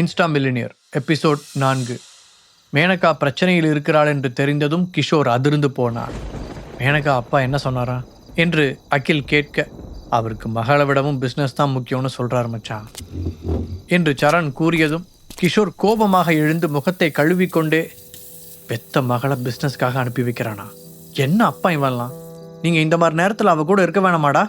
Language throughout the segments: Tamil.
இன்ஸ்டா மில்லினியர் எபிசோட் நான்கு. மேனகா பிரச்சனையில் இருக்கிறாள் என்று தெரிந்ததும் கிஷோர் அதிர்ந்து போனார் மேனகா அப்பா என்ன சொன்னாரா? என்று அகில் கேட்க அவருக்கு மகளை விடவும் பிஸ்னஸ் தான் முக்கியம்னு சொல்கிறார் மச்சான். என்று சரண் கூறியதும் கிஷோர் கோபமாக எழுந்து முகத்தை கழுவிக்கொண்டே பெத்த மகளை பிஸ்னஸ்க்காக அனுப்பி வைக்கிறானா? என்ன அப்பா இவன்லாம்? நீங்கள் இந்த மாதிரி நேரத்தில் அவ கூட இருக்க வேணாமாடா?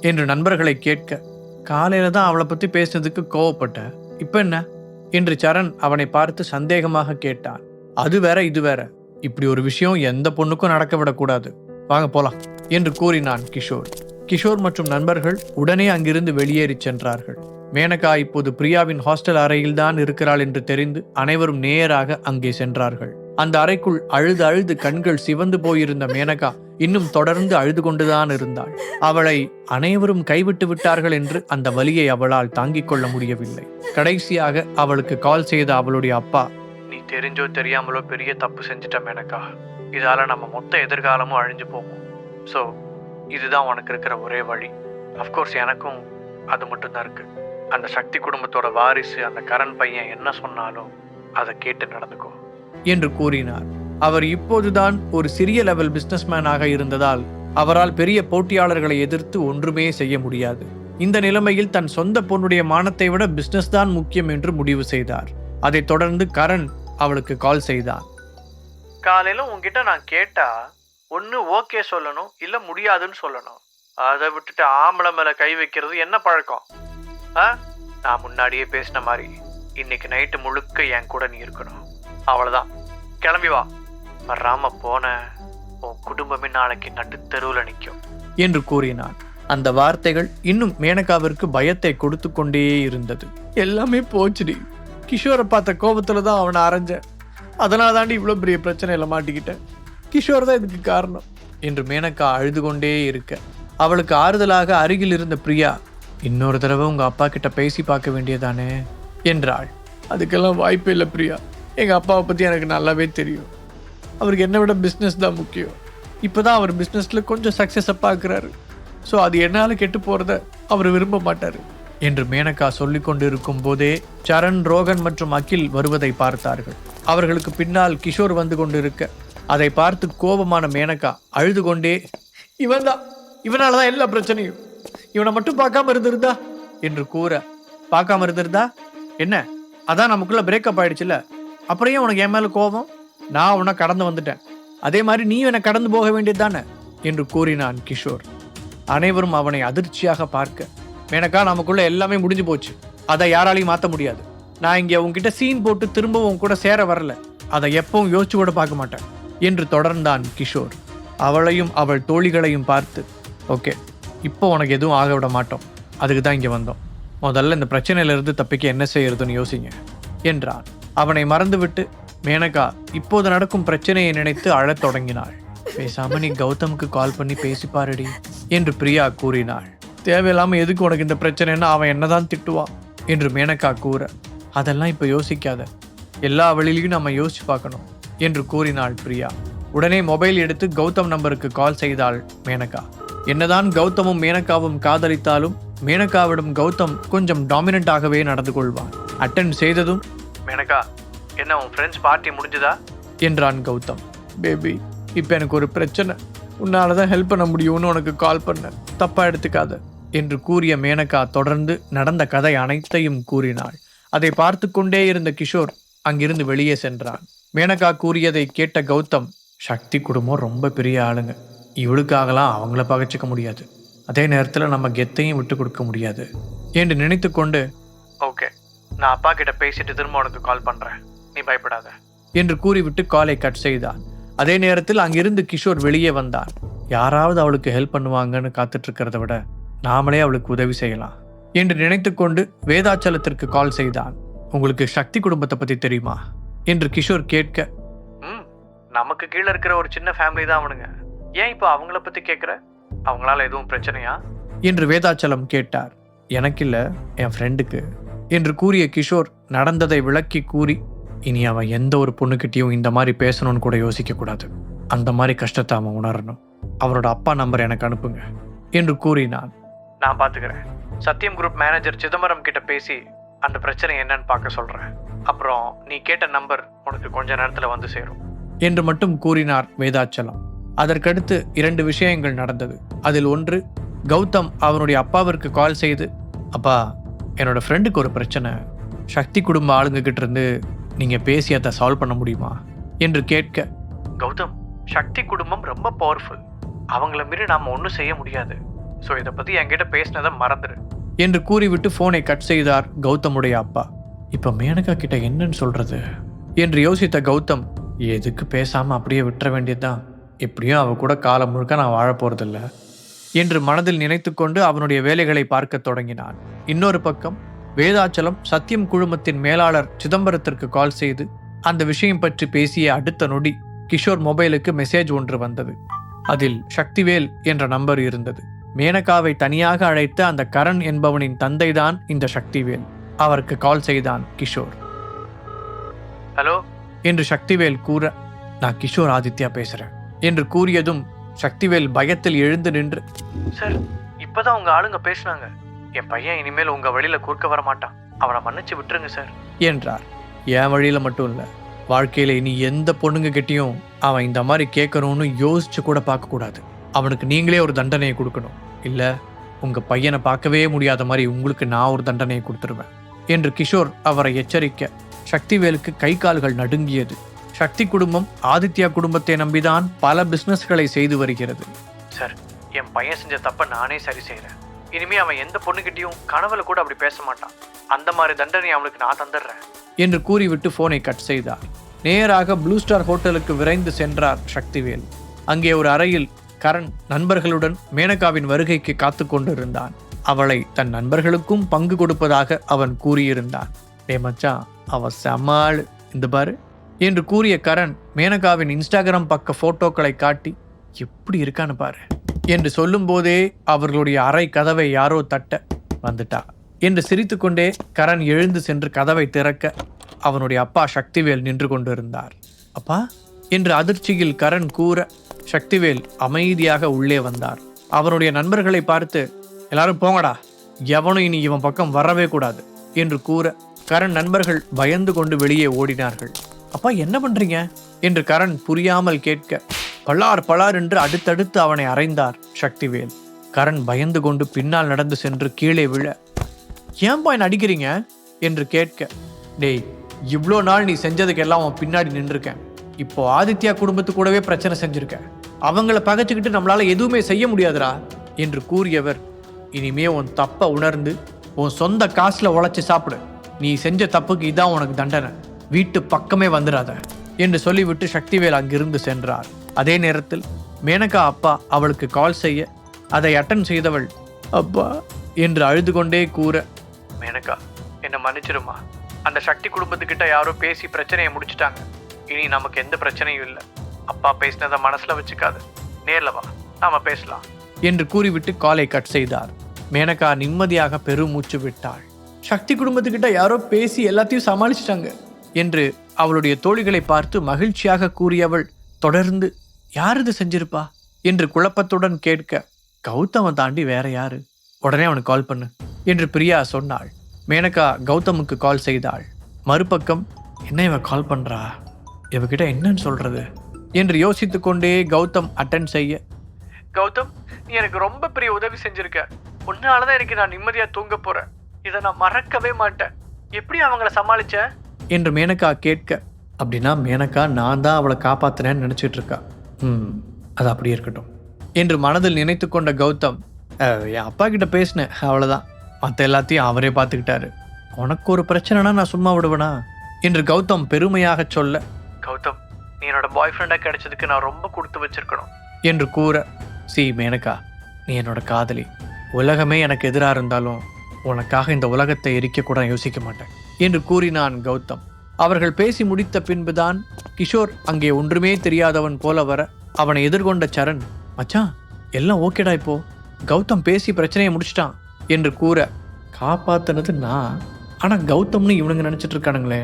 என்று நண்பர்களை கேட்க காலையில் தான் அவளை பற்றி பேசினதுக்கு கோவப்பட்ட. இப்போ என்ன? என்று சரண் அவனை பார்த்து சந்தேகமாக கேட்டான். அது வேற இது வேற. இப்படி ஒரு விஷயம் எந்த பொண்ணுக்கும் நடக்க விடக்கூடாது. வாங்க போலாம் என்று கூறினான் கிஷோர். கிஷோர் மற்றும் நண்பர்கள் உடனே அங்கிருந்து வெளியேறிச் சென்றார்கள். மேனகா இப்போது பிரியாவின் ஹாஸ்டல் அறையில்தான் இருக்கிறாள் என்று தெரிந்து அனைவரும் நேராக அங்கே சென்றார்கள். அந்த அறைக்குள் அழுது அழுது கண்கள் சிவந்து போயிருந்த மேனகா இன்னும் தொடர்ந்து அழுது கொண்டுதான் இருந்தாள். அவளை அனைவரும் கைவிட்டு விட்டார்கள் என்று அந்த வலியை அவளால் தாங்கிக் கொள்ள முடியவில்லை. கடைசியாக அவளுக்கு கால் செய்த அவளுடைய அப்பா நீ தெரிஞ்சோ தெரியாமலோ பெரிய தப்பு செஞ்சிட்ட எனக்கா? இதால நம்ம மொத்த எதிர்காலமும் அழிஞ்சு போகும். ஸோ இதுதான் உனக்கு இருக்கிற ஒரே வழி. அஃப்கோர்ஸ் எனக்கும் அது மட்டும்தான் இருக்கு. அந்த சக்தி குடும்பத்தோட வாரிசு அந்த கரண் பையன் என்ன சொன்னாலும் அதை கேட்டு நடந்துக்கோ. என்று கூறினார். அவர் இப்போதுதான் ஒரு சிறிய லெவல் பிசினஸ்மேனாக இருந்ததால் அவரால் பெரிய போட்டியாளர்களை எதிர்த்து ஒன்றுமே செய்ய முடியாது. இந்த நிலைமையில் தன் சொந்த பொண்ணுடைய மானத்தை விட பிசினஸ் தான் முக்கியம் என்று முடிவு செய்தார். அதைத் தொடர்ந்து கரண் அவளுக்கு கால் செய்தான் காலையில உங்ககிட்ட நான் கேட்டா ஒன்று ஓகே சொல்லணும் இல்லை முடியாதுன்னு சொல்லணும். அதை விட்டுட்டு ஆம்பளை மேலே கை வைக்கிறது என்ன பழக்கம்? ஆ? நான் முன்னாடியே பேசின மாதிரி இன்னைக்கு நைட்டு முழுக்க என் கூட நீ இருக்கணும். அவ்வளோதான் கிளம்பி வா. வராம போன உன் குடும்பமே நாளைக்கு நடுத்தருவில் நிற்கும் என்று கூறினான். அந்த வார்த்தைகள் இன்னும் மேனகாவிற்கு பயத்தை கொடுத்து கொண்டே இருந்தது. எல்லாமே போச்சுடி. கிஷோரை பார்த்த கோபத்துல தான் அவனை அரைஞ்சேன். அதனால தாண்டி இவ்வளோ பெரிய பிரச்சனையில மாட்டிக்கிட்டேன் கிஷோர் தான் இதுக்கு காரணம் என்று மேனகா அழுது கொண்டே இருக்க. அவளுக்கு ஆறுதலாக அருகில் இருந்த பிரியா இன்னொரு தடவை உங்கள் அப்பா கிட்ட பேசி பார்க்க வேண்டியதானே? என்றாள். அதுக்கெல்லாம் வாய்ப்பே இல்லை பிரியா. எங்கள் அப்பாவை பற்றி எனக்கு நல்லாவே தெரியும். அவருக்கு என்னை விட பிஸ்னஸ் தான் முக்கியம். இப்போ தான் அவர் பிஸ்னஸில் கொஞ்சம் சக்ஸஸை பார்க்குறாரு. ஸோ அது என்னால் கெட்டு போகிறத அவர் விரும்ப மாட்டார். என்று மேனகா சொல்லிக் கொண்டிருக்கும் போதே சரண் ரோகன் மற்றும் அகில் வருவதை பார்த்தார்கள். அவர்களுக்கு பின்னால் கிஷோர் வந்து கொண்டிருக்க அதை பார்த்து கோபமான மேனகா அழுது கொண்டே இவன் தான் இவனால தான் எல்லா பிரச்சனையும். இவனை மட்டும் பார்க்காம இருந்திருந்தா? என்று கூற பார்க்காம இருந்திருந்தா? என்ன? அதான் நமக்குள்ள பிரேக்கப் ஆயிடுச்சுல. அப்புறம் ஏன் உனக்கு என் மேல கோபம்? நான் உன்னை கடந்து வந்துட்டேன். அதே மாதிரி நீ என்னை கடந்து போக வேண்டியது தானே? என்று கூறினான் கிஷோர். அனைவரும் அவனை அதிர்ச்சியாக பார்க்க எனக்கா நமக்குள்ள எல்லாமே முடிஞ்சு போச்சு. அதை யாராலையும் மாற்ற முடியாது. நான் இங்கே உன்கிட்ட சீன் போட்டு திரும்பவும் உன் கூட சேர வரல. அதை எப்பவும் யோசிச்சு கூட பார்க்க மாட்டேன் என்று தொடர்ந்தான் கிஷோர். அவளையும் அவள் தோழிகளையும் பார்த்து ஓகே இப்போ உனக்கு எதுவும் ஆக விட மாட்டோம். அதுக்கு தான் இங்கே வந்தோம். முதல்ல இந்த பிரச்சனையிலிருந்து தப்பிக்க என்ன செய்யறதுன்னு யோசிங்க என்றான். அவனை மறந்துவிட்டு மேனகா இப்போது நடக்கும் பிரச்சனையை நினைத்து அழத் தொடங்கினாள். பேசாம நீ கௌதமுக்கு கால் பண்ணி பேசி பாருடி என்று பிரியா கூறினாள். தேவையில்லாம எதுக்கு உனக்கு இந்த பிரச்சனைன்னா அவன் என்னதான் திட்டுவான் என்று மேனகா கூற. அதெல்லாம் இப்ப யோசிக்காத. எல்லா வழியிலையும் நம்ம யோசிச்சு பார்க்கணும் என்று கூறினாள் பிரியா. உடனே மொபைல் எடுத்து கௌதம் நம்பருக்கு கால் செய்தாள் மேனகா. என்னதான் கௌதமும் மேனகாவும் காதலித்தாலும் மேனகாவிடம் கௌதம் கொஞ்சம் டாமினண்டாகவே நடந்து கொள்வான். அட்டன் செய்ததும் மேனகா என்ன உன் ஃப்ரெண்ட்ஸ் பார்ட்டி முடிஞ்சதா? என்றான் கௌதம். பேபி இப்போ எனக்கு ஒரு பிரச்சனை. உன்னால தான் ஹெல்ப் பண்ண முடியும்னு உனக்கு கால் பண்ணேன். தப்பா எடுத்துக்காத என்று கூறிய மேனகா தொடர்ந்து நடந்த கதை அனைத்தையும் கூறினாள். அதை பார்த்து கொண்டே இருந்த கிஷோர் அங்கிருந்து வெளியே சென்றான். மேனகா கூறியதை கேட்ட கௌதம் சக்தி குடும்பம் ரொம்ப பெரிய ஆளுங்க. இவளுக்காகலாம் அவங்கள பகைச்சிக்க முடியாது. அதே நேரத்தில் நம்ம கெத்தையும் விட்டு கொடுக்க முடியாது. என்று நினைத்து கொண்டு ஓகே நான் அப்பா கிட்ட பேசிட்டு திரும்ப உனக்கு கால் பண்றேன். நீ பயப்படாத. என்று கூறிவிட்டு காலை கட் செய்தான். அதே நேரத்தில் அங்கிருந்து கிஷோர் வெளியே வந்தான். யாராவது அவளுக்கு ஹெல்ப் பண்ணுவாங்கன்னு காத்துட்டு இருக்கிறத விட நாமளே அவளுக்கு உதவி செய்யலாம் என்று நினைத்துக்கொண்டு வேதாச்சலத்திற்கு கால் செய்தான். உங்களுக்கு சக்தி குடும்பத்தை பத்தி தெரியுமா? என்று கிஷோர் கேட்க நமக்கு கீழே இருக்கிற ஒரு சின்ன ஃபேமிலி தான் அவனுங்க. ஏன் இப்போ அவங்கள பத்தி கேட்குற அவங்களால எதுவும் பிரச்சனையா? என்று வேதாச்சலம் கேட்டார். எனக்கில்ல என் ஃப்ரெண்டுக்கு என்று கூறிய கிஷோர் நடந்ததை விளக்கி கூறி இனி அவன் எந்த ஒரு பொண்ணுக்கிட்டையும் இந்த மாதிரி பேசணும்னு கூட யோசிக்க கூடாது. அந்த மாதிரி கஷ்டத்தை அவன் உணரணும். அவரோட அப்பா நம்பர் எனக்கு அனுப்புங்க என்று கூறி நான் பார்த்துக்கிறேன் சத்தியம் குரூப் மேனேஜர் சிதம்பரம் கிட்ட பேசி அந்த பிரச்சனை என்னன்னு பார்க்க சொல்கிறேன் அப்புறம் நீ கேட்ட நம்பர் உனக்கு கொஞ்ச நேரத்தில் வந்து சேரும் என்று மட்டும் கூறினார் வேதாச்சலம். அதற்கடுத்து இரண்டு விஷயங்கள் நடந்தது. அதில் ஒன்று கௌதம் அவனுடைய அப்பாவிற்கு கால் செய்து அப்பா என்னோட ஃப்ரெண்டுக்கு ஒரு பிரச்சனை. சக்தி குடும்ப ஆளுங்ககிட்ட இருந்து நீங்கள் பேசி அதை சால்வ் பண்ண முடியுமா? என்று கேட்க கௌதம் சக்தி குடும்பம் ரொம்ப பவர்ஃபுல் அவங்கள மீறி நாம் ஒன்றும் செய்ய முடியாது. ஸோ இதை பற்றி என்கிட்ட பேசினதை மறந்துடு என்று கூறிவிட்டு ஃபோனை கட் செய்தார் கௌதமுடைய அப்பா. இப்போ மேனகா கிட்ட என்னன்னு சொல்றது? என்று யோசித்த கௌதம் எதுக்கு பேசாமல் அப்படியே விட்டுற வேண்டியதுதான். எப்படியும் அவ கூட காலம் முழுக்க நான் வாழப் போறதில்ல. என்று மனதில் நினைத்துக்கொண்டு அவனுடைய வேலைகளை பார்க்கத் தொடங்கினான். இன்னொரு பக்கம் வேதாச்சலம் சத்தியம் குழுமத்தின் மேலாளர் சிதம்பரத்திற்கு கால் செய்து அந்த விஷயம் பற்றி பேசிய அடுத்த நொடி கிஷோர் மொபைலுக்கு மெசேஜ் ஒன்று வந்தது. அதில் சக்திவேல் என்ற நம்பர் இருந்தது. மேனகாவை தனியாக அழைத்த அந்த கரண் என்பவனின் தந்தைதான் இந்த சக்திவேல். அவருக்கு கால் செய்தான் கிஷோர். ஹலோ? என்று சக்திவேல் கூற நான் கிஷோர் ஆதித்யா பேசுறேன் என்று கூறியதும் சக்திவேல் பயத்தில் எழுந்து நின்று சார் இப்பதான் உங்க ஆளுங்க பேசுனாங்க. என் பையன் இனிமேல் உங்க வழியில குறுக்க வர மாட்டான். அவனை மன்னிச்சு விட்டுருங்க சார். என்றார். என் வழியில மட்டும் இல்ல வாழ்க்கையில இனி எந்த பொண்ணுங்க கிட்டயும் அவன் இந்த மாதிரி கேட்கணும்னு யோசிச்சு கூட பார்க்க கூடாது. அவனுக்கு நீங்களே ஒரு தண்டனையை கொடுக்கணும். இல்ல உங்க பையனை பார்க்கவே முடியாத மாதிரி உங்களுக்கு நான் ஒரு தண்டனையை கொடுத்துருவேன். என்று கிஷோர் அவரை எச்சரிக்க சக்திவேலுக்கு கை கால்கள் நடுங்கியது. சக்தி குடும்பம் ஆதித்யா குடும்பத்தை நம்பிதான் பல பிசினஸ்களை செய்து வருகிறது. சார் என் பையன் செஞ்ச தப்ப நானே சரி செய்யறேன் இனிமே அவன் எந்த பொண்ணுகிட்டையும் கனவுல கூட அப்படி பேச மாட்டான். அந்த மாதிரி தண்டனை அவனுக்கு நான் தந்துடுறேன். என்று கூறிவிட்டு போனை கட் செய்தார். நேராக ப்ளூ ஸ்டார் ஹோட்டலுக்கு விரைந்து சென்றார் சக்திவேல். அங்கே ஒரு அறையில் கரண் நண்பர்களுடன் மேனகாவின் வருகைக்கு காத்து கொண்டிருந்தான். அவளை தன் நண்பர்களுக்கும் பங்கு கொடுப்பதாக அவன் கூறியிருந்தான். டே மச்சான் அவ செம்மாள் இந்த பாரு. என்று கூறிய கரண் மேனகாவின் இன்ஸ்டாகிராம் பக்க போட்டோக்களை காட்டி எப்படி இருக்கான்னு பாரு. என்று சொல்லும்போதே அவர்களுடைய அறை கதவை யாரோ தட்ட வந்துட்டா. என்று சிரித்துக்கொண்டே கரண் எழுந்து சென்று கதவை திறக்க அவனுடைய அப்பா சக்திவேல் நின்று கொண்டிருந்தார். அப்பா? என்று அதிர்ச்சியில் கரண் கூற சக்திவேல் அமைதியாக உள்ளே வந்தார். அவனுடைய நண்பர்களை பார்த்து எல்லாரும் போங்கடா. எவனும் இனி இவன் பக்கம் வரவே கூடாது. என்று கூற கரண் நண்பர்கள் பயந்து கொண்டு வெளியே ஓடினார்கள். அப்பா என்ன பண்றீங்க? என்று கரண் புரியாமல் கேட்க பலார் பலார் என்று அடுத்தடுத்து அவனை அறைந்தார் சக்திவேல். கரண் பயந்து கொண்டு பின்னால் நடந்து சென்று கீழே விழ ஏன்பா என்ன அடிக்கிறீங்க? என்று கேட்க டேய் இவ்வளோ நாள் நீ செஞ்சதுக்கெல்லாம் அவன் பின்னாடி நின்றுருக்கேன். இப்போ ஆதித்யா குடும்பத்து கூடவே பிரச்சனை செஞ்சிருக்க. அவங்கள பகைச்சிக்கிட்டு நம்மளால எதுவுமே செய்ய முடியாதுரா என்று கூறியவர். இனிமே உன் தப்பை உணர்ந்து உன் சொந்த காசில் உழைச்சி சாப்பிடு. நீ செஞ்ச தப்புக்கு இதான் உனக்கு தண்டனை. வீட்டு பக்கமே வந்துடாத என்று சொல்லிவிட்டு சக்திவேல் அங்கிருந்து சென்றார். அதே நேரத்தில் மேனகா அப்பா அவளுக்கு கால் செய்ய அதை அட்டன் செய்தவள் அப்பா என்று அழுது கொண்டே கூற மேனகா என்னை மன்னிச்சிருமா அந்த சக்தி குடும்பத்துக்கிட்ட யாரோ பேசி பிரச்சனையை முடிச்சிட்டாங்க. இனி நமக்கு எந்த பிரச்சனையும் இல்லை. அப்பா பேசினதை மனசுல வச்சுக்காது. நேர்ல வா நாம பேசலாம். என்று கூறிவிட்டு காலை கட் செய்தார். மேனகா நிம்மதியாக பெருமூச்சு விட்டாள். சக்தி குடும்பத்துக்கிட்ட யாரோ பேசி எல்லாத்தையும் சமாளிச்சிட்டாங்க என்று அவளுடைய தோழிகளை பார்த்து மகிழ்ச்சியாக கூறியவள் தொடர்ந்து யார் இது செஞ்சிருப்பா? என்று குழப்பத்துடன் கேட்க கௌதம தாண்டி வேற யாரு? உடனே அவனுக்கு கால் பண்ணு என்று பிரியா சொன்னாள். மேனகா கௌதமுக்கு கால் செய்தாள். மறுபக்கம் என்ன இவ கால் பண்றா? இவகிட்ட என்னன்னு சொல்றது? என்று யோசித்து கொண்டே கௌதம் அட்டன் செய்ய கௌதம் நீ எனக்கு ரொம்ப பெரிய உதவி செஞ்சிருக்க. உன்னாலதான் எனக்கு நான் நிம்மதியா தூங்க போறேன். இதை நான் மறக்கவே மாட்டேன். எப்படி அவங்கள சமாளிச்ச? என்று மேனகா கேட்க அப்படின்னா மேனகா நான் தான் அவளை காப்பாத்தினேன்னு நினைச்சிட்டு இருக்கா. அது அப்படியே இருக்கட்டும். என்று மனதில் நினைத்து கொண்ட கௌதம் என் அப்பா கிட்ட பேசினேன் அவ்வளோதான் மற்ற எல்லாத்தையும் அவரே பார்த்துக்கிட்டாரு உனக்கு ஒரு பிரச்சனைனா நான் சும்மா விடுவேனா? என்று கௌதம் பெருமையாக சொல்ல கௌதம் நீ என்னோட பாய் ஃப்ரெண்டாக கிடைச்சதுக்கு நான் ரொம்ப கொடுத்து வச்சிருக்கணும். என்று கூற சி மேனகா நீ என்னோட காதலி. உலகமே எனக்கு எதிராக இருந்தாலும் உனக்காக இந்த உலகத்தை எரிக்க கூட யோசிக்க மாட்டேன். என்று கூறினான் கௌதம். அவர்கள் பேசி முடித்த பின்புதான் கிஷோர் அங்கே ஒன்றுமே தெரியாதவன் போல வர அவனை எதிர்கொண்ட சரண் மச்சான் எல்லாம் ஓகேடா இப்போ. கௌதம் பேசி பிரச்சனையை முடிச்சிட்டான் என்று கூற காப்பாத்தினது நான். ஆனால் கௌதம்னு இவனுங்க நினச்சிட்டு இருக்கானுங்களே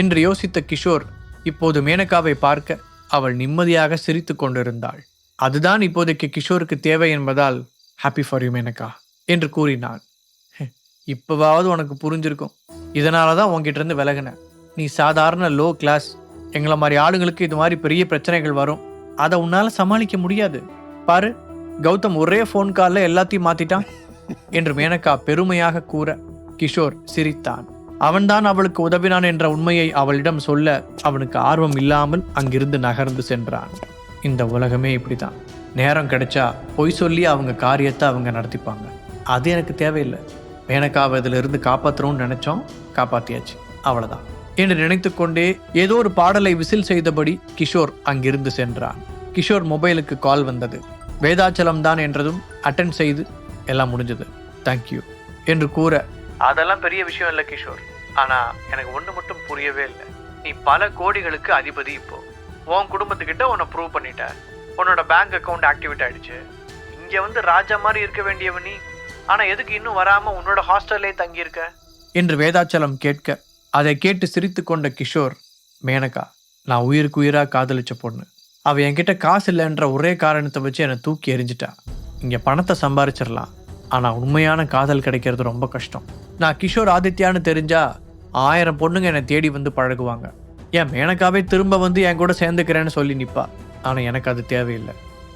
என்று யோசித்த கிஷோர் இப்போது மேனகாவை பார்க்க அவள் நிம்மதியாக சிரித்து கொண்டிருந்தாள். அதுதான் இப்போதைக்கு கிஷோருக்கு தேவை என்பதால் ஹாப்பி ஃபார் யூ மேனகா என்று கூறினான் இப்போவாவது உனக்கு புரிஞ்சிருக்கும். இதனால தான் உங்ககிட்ட இருந்து விலகினேன். நீ சாதாரண லோ கிளாஸ் எங்களை மாதிரி ஆளுங்களுக்கு இது மாதிரி பெரிய பிரச்சனைகள் வரும். அதை உன்னால் சமாளிக்க முடியாது. பாரு கௌதம் ஒரே ஃபோன் காலில் எல்லாத்தையும் மாத்திட்டான் என்று மேனகா பெருமையாக கூற கிஷோர் சிரித்தான். அவன்தான் அவளுக்கு உதவினான் என்ற உண்மையை அவளிடம் சொல்ல அவனுக்கு ஆர்வம் இல்லாமல் அங்கிருந்து நகர்ந்து சென்றான். இந்த உலகமே இப்படிதான் நேரம் கிடைச்சா பொய் சொல்லி அவங்க காரியத்தை அவங்க நடத்திப்பாங்க. அது எனக்கு தேவையில்லை. மேனகாவை இதிலிருந்து காப்பாற்றணும்னு நினைச்சோம். காப்பாத்தியாச்சு. அவ்வளோதான் என்று நினைத்துக்கொண்டே ஏதோ ஒரு பாடலை விசில் செய்தபடி கிஷோர் அங்கிருந்து சென்றான். கிஷோர் மொபைலுக்கு கால் வந்தது. வேதாச்சலம் தான் என்றதும் அட்டன் செய்து எல்லாம் முடிஞ்சது. தேங்க்யூ என்று கூற அதெல்லாம் பெரிய விஷயம் இல்லை கிஷோர். ஆனா எனக்கு ஒன்று மட்டும் புரியவே இல்லை. நீ பல கோடிகளுக்கு அதிபதி இப்போ. உன் குடும்பத்துக்கிட்ட உன்னை ப்ரூவ் பண்ணிட்ட. உன்னோட பேங்க் அக்கவுண்ட் ஆக்டிவேட் ஆயிடுச்சு. இங்க வந்து ராஜா மாதிரி இருக்க வேண்டியவ நீ. ஆனா எதுக்கு இன்னும் வராம உன்னோட ஹாஸ்டல்லே தங்கியிருக்க? என்று வேதாச்சலம் கேட்க அதை கேட்டு சிரித்து கொண்ட கிஷோர் மேனகா நான் உயிருக்கு உயிராக காதலிச்ச பொண்ணு. அவள் என்கிட்ட காசு இல்லைன்ற ஒரே காரணத்தை வச்சு என்னை தூக்கி எரிஞ்சிட்டா இங்கே பணத்தை சம்பாரிச்சிடலாம். ஆனால் உண்மையான காதல் கிடைக்கிறது ரொம்ப கஷ்டம். நான் கிஷோர் ஆதித்யான்னு தெரிஞ்சா ஆயிரம் பொண்ணுங்க என்னை தேடி வந்து பழகுவாங்க. என் மேனகாவே திரும்ப வந்து என் கூட சேர்ந்துக்கிறேன்னு சொல்லி நிற்பா ஆனால் எனக்கு அது தேவையில்லை.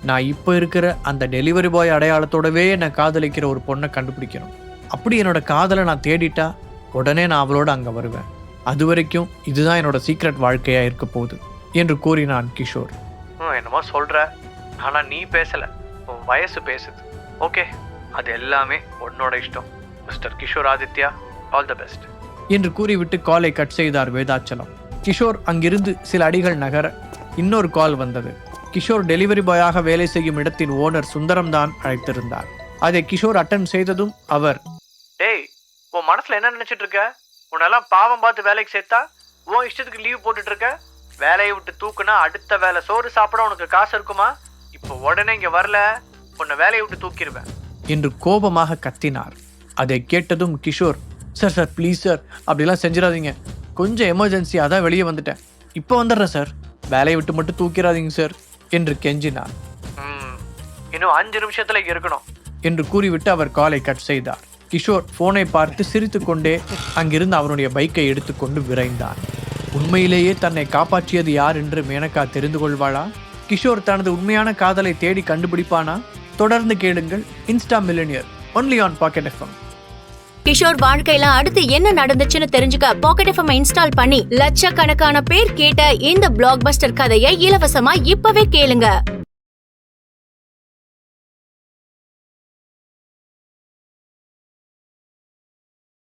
நான் இப்போ இருக்கிற அந்த டெலிவரி பாய் அடையாளத்தோடவே என்னை காதலிக்கிற ஒரு பொண்ணை கண்டுபிடிக்கணும். அப்படி என்னோட காதலை நான் தேடிட்டா உடனே நான் அவளோட அங்கே வருவேன். அது வரைக்கும் இதுதான் என்னோட சீக்ரெட் வாழ்க்கையா இருக்க போகுது என்று கூறினான் கிஷோர். என்னமோ சொல்ற. ஆனா நீ பேசல உன் வயசு பேசுது. ஓகே அது எல்லாமே உன்னோட இஷ்டம். Mister Kishore Aditya all the best. என்று கூறிவிட்டு காலை கட் செய்தார் வேதாச்சலம். கிஷோர் அங்கிருந்து சில அடிகள் நகர இன்னொரு கால் வந்தது. கிஷோர் டெலிவரி பாயாக வேலை செய்யும் இடத்தின் ஓனர் சுந்தரம் தான் அழைத்திருந்தார். அதை கிஷோர் அட்டன் செய்ததும் அவர் உன் மனசுல என்ன நினைச்சிட்டு இருக்க? உன்னெல்லாம் பாவம் பார்த்து வேலைக்கு சேர்த்தா உன் இஷ்டத்துக்கு லீவ் போட்டுட்டு இருக்க? வேலையை விட்டு தூக்குனா அடுத்த வேலை. சோறு சாப்பிட உனக்கு காசு இருக்குமா? இப்போ உடனே இங்க வரல. உன்னை வேலையை விட்டு தூக்கிடுவேன். என்று கோபமாக கத்தினார். அதை கேட்டதும் Kishore sir sir please sir அப்படிலாம் செஞ்சிடாதீங்க. கொஞ்சம் எமர்ஜென்சி அதான் வெளியே வந்துட்டேன். இப்போ வந்துடுறேன் சார் வேலையை விட்டு மட்டும் தூக்கிடாதீங்க சார் என்று கெஞ்சினார். இன்னும் அஞ்சு நிமிஷத்துல இருக்கணும். என்று கூறிவிட்டு அவர் காலை கட் செய்தார். கிஷோர் போனை பார்த்து சிரித்துக்கொண்டே அங்கிருந்து அவனுடைய பைக்கை எடுத்துக்கொண்டு விரைந்தான். உண்மையிலேயே தன்னை காப்பாற்றியது யார் என்று மேனகா தெரிந்து கொள்வாளா? கிஷோர் தனது உண்மையான காதலை தேடி கண்டுபிடிப்பானா? தொடர்ந்து கேளுங்கள் insta millionaire only on pocket FM Kishore வாழ்க்கையில அடுத்து என்ன நடந்துச்சுன்னு தெரிஞ்சுக்க பாக்கெட் எஃப்எம் இன்ஸ்டால் பண்ணி லட்சக்கணக்கான பேர் கேட்ட இந்த பிளாக் பஸ்டர் கதையை இலவசமா இப்பவே கேளுங்க.